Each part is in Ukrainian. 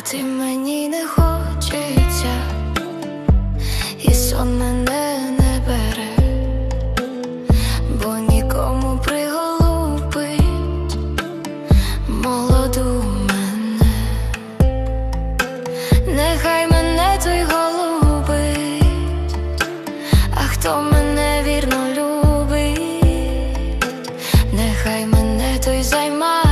спати мені не хочеться, і сон мене не бере, бо нікому приголубить молоду мене, нехай мене той голубить, а хто мене вірно любить, нехай мене той займає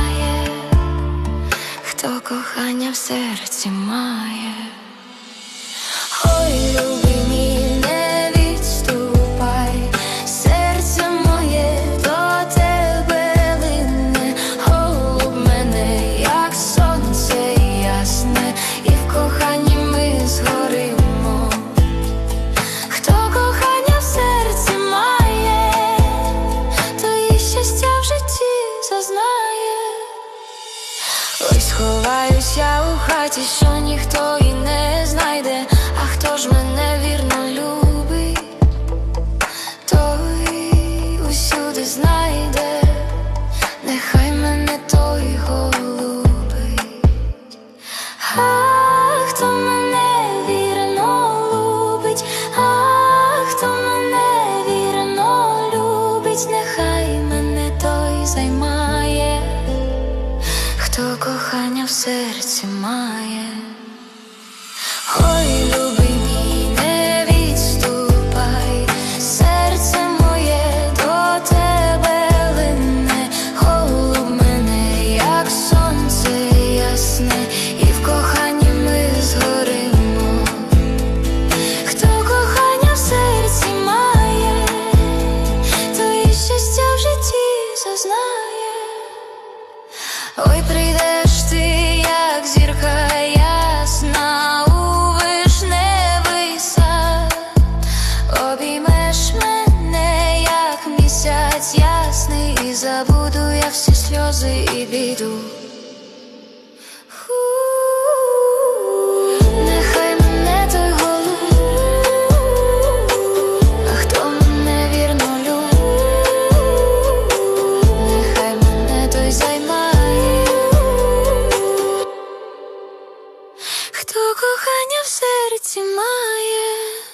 хто кохання в серці має. Ой, сховаюся у хаті, що ніхто і не знайде, а хто ж мене вірно любить, той усюди знайде, нехай мене той голубить, серці має. забуду я всі сльози і біду. Нехай мене той голуб, хто мене вірно нехай мене той займає, хто кохання в серці має.